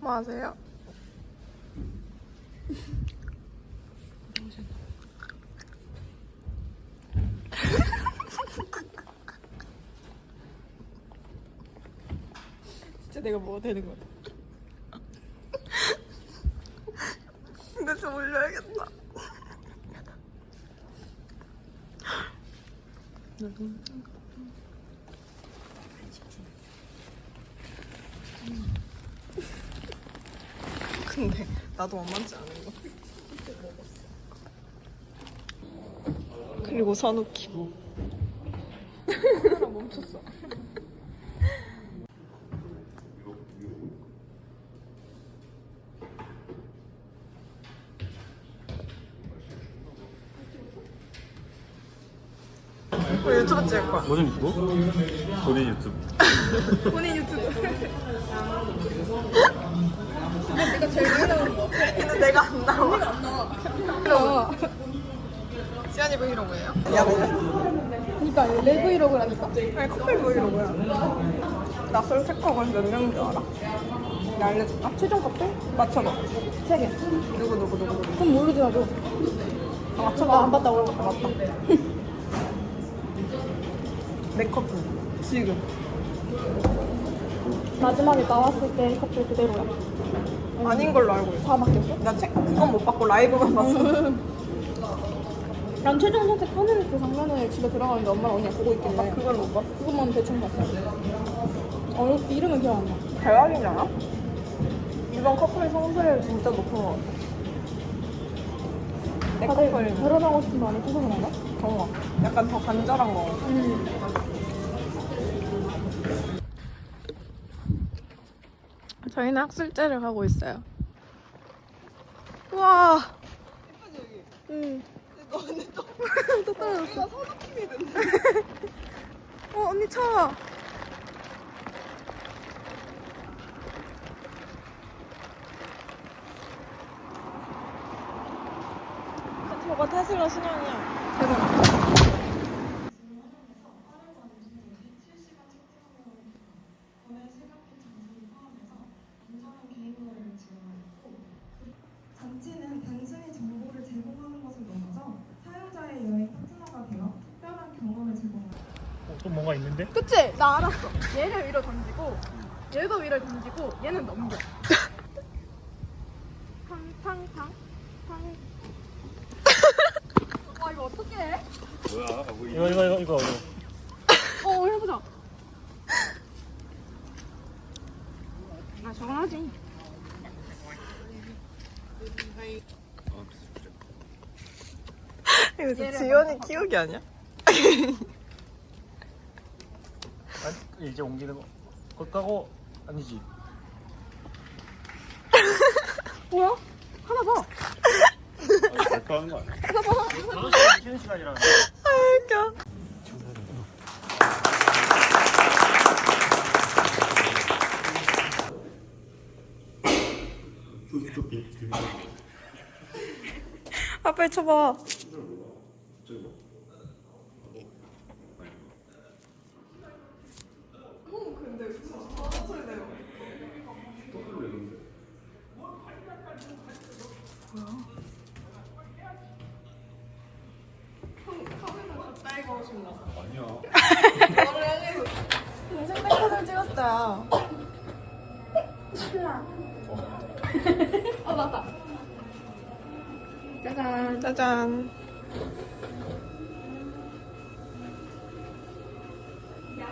뭐 하세요? 내가 뭐가 되는 거야? 근데 좀 올려야겠다. 근데 나도 만만치 않은 거. 그리고 선우키. 멈췄어. 우리 유튜브 찍을 거야. 무슨 유튜브? 본인 유튜브 본인 유튜브. 내가 제일 많이 나오는 거. 근데 내가 안 나와. 언니가 안 나와. 지안이 브이로그예요? 야, 그니까 레 브이로그라니까 아니 커플 브이로그야. 나 솔직하고 몇 명인 줄 알아? 나 알려줄까? 최종 커플? 맞춰봐. 세 개 누구 누구 누구 누구. 그럼 모르지 나도 아, 맞춰봐. 안 봤다 오래 봤다 맞다. 내 커플. 지금. 마지막에 나왔을 때 커플 그대로야 아닌 걸로 알고 있어. 다 바뀌었어? 나 책, 그건 못 봤고 라이브만 봤어. 난 최종 선택 하는 그 장면을 집에 들어가는데 엄마랑 언니가 보고 있길래 나 그걸 못 봤어. 그것만 대충 봤어 어 이름은 기억 안 나 대박이잖아? 이번 커플 성수율 진짜 높은 것 같아. 내 다들 커플 결혼하고 싶은 마음이 커서 그런가? 그런 거 같아. 약간 더 간절한 거 같아. 응 저희는 학술제를 하고 있어요. 와. 예쁘지 여기? 응. 너 근데 또, 또 떨어졌어 됐네. 어 언니 차. 저거 테슬라 신형이야. 대박. 장치는 단순히 정보를 제공하는 것을 넘어서 사용자의 여행 파트너가 되어 특별한 경험을 제공합니다. 어, 또 뭔가 있는데? 그치? 나 알았어 얘를 위로 던지고 얘도 위로 던지고 얘는 넘겨 탕 탕 탕 탕 와, 이거 어떻게 해? 뭐야 뭐 이거 이거 이거 이거 이거. 어, 해보자. 아, 저건 하지. 이거 진짜 지연이 키우기 아니야? 아, 이제 옮기는 거. 그거 까고 아니지. 뭐야? 하나 봐. 발표하는 거 아니야? 쉬는 시간이라. 아 웃겨. 아 빨리 쳐봐. 인생 백화점 찍었어요. 어, 맞다. 짜잔. 짜잔.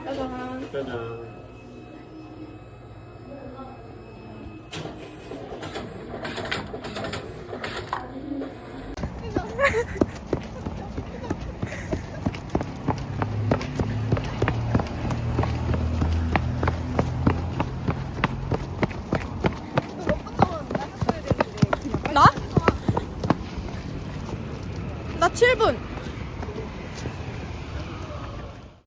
짜잔. 짜잔 7분.